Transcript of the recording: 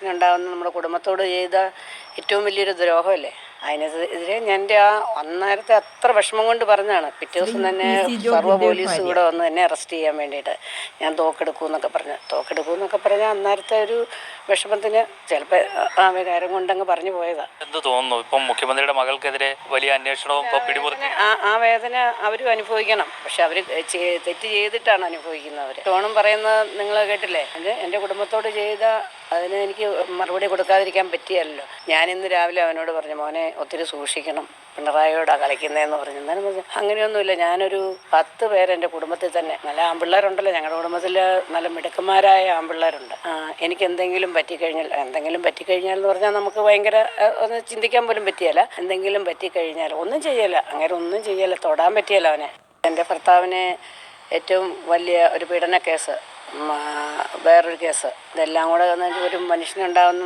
മനുഷ്യനുണ്ടാകുന്ന നമ്മുടെ കുടുംബത്തോട് ചെയ്ത ഏറ്റവും വലിയൊരു ദ്രോഹമല്ലേ? അതിനെതിരെ എന്റെ ആ അന്നേരത്തെ അത്ര വിഷമം കൊണ്ട് പറഞ്ഞതാണ്. പിറ്റേ ദിവസം തന്നെ സർവ പോലീസ് കൂടെ വന്ന് എന്നെ അറസ്റ്റ് ചെയ്യാൻ വേണ്ടിയിട്ട്. ഞാൻ തോക്കെടുക്കും എന്നൊക്കെ പറഞ്ഞു. തോക്കെടുക്കും എന്നൊക്കെ പറഞ്ഞാൽ അന്നേരത്തെ ഒരു വിഷമത്തിന് ചിലപ്പോൾ ആ വികാരം കൊണ്ടങ്ങ് പറഞ്ഞു പോയതാണ് എന്ത് തോന്നുന്നു? ഇപ്പം മുഖ്യമന്ത്രിയുടെ മകൾക്കെതിരെ വലിയ അന്വേഷണവും പിടിമുറുക്കി. ആ ആ വേദന അവരും അനുഭവിക്കണം. പക്ഷെ അവർ തെറ്റ് ചെയ്തിട്ടാണ് അനുഭവിക്കുന്നത് അവർ ടോണും പറയുന്നത് നിങ്ങൾ കേട്ടില്ലേ? അത് എന്റെ കുടുംബത്തോട് ചെയ്ത അതിന് എനിക്ക് മറുപടി കൊടുക്കാതിരിക്കാൻ പറ്റിയല്ലോ. ഞാൻ ഇന്ന് രാവിലെ അവനോട് പറഞ്ഞു മോനെ ഒത്തിരി സൂക്ഷിക്കണം. പിണറായിയോടാ കളിക്കുന്നതെന്ന് പറഞ്ഞു. എന്നാലും അങ്ങനെയൊന്നുമില്ല. ഞാനൊരു പത്ത് പേരെന്റെ എന്റെ കുടുംബത്തിൽ തന്നെ. നല്ല ആൺപിള്ളേരുണ്ടല്ലോ ഞങ്ങളുടെ കുടുംബത്തിൽ നല്ല മിടുക്കന്മാരായ ആൺപിള്ളേരുണ്ട് എനിക്ക് എന്തെങ്കിലും പറ്റിക്കഴിഞ്ഞാൽ എന്തെങ്കിലും പറ്റിക്കഴിഞ്ഞാൽ എന്ന് പറഞ്ഞാൽ നമുക്ക് ഭയങ്കര ഒന്ന് ചിന്തിക്കാൻ പോലും പറ്റിയല്ല എന്തെങ്കിലും പറ്റിക്കഴിഞ്ഞാൽ ഒന്നും ചെയ്യല്ല അങ്ങനെ ഒന്നും ചെയ്യല്ല തൊടാൻ പറ്റിയല്ല അവനെ. എന്റെ ഭർത്താവിന് ഏറ്റവും വലിയ ഒരു പീഡന കേസ് വേറൊരു കേസ്. ഇതെല്ലാം കൂടെ ഒരു മനുഷ്യനുണ്ടാകുന്ന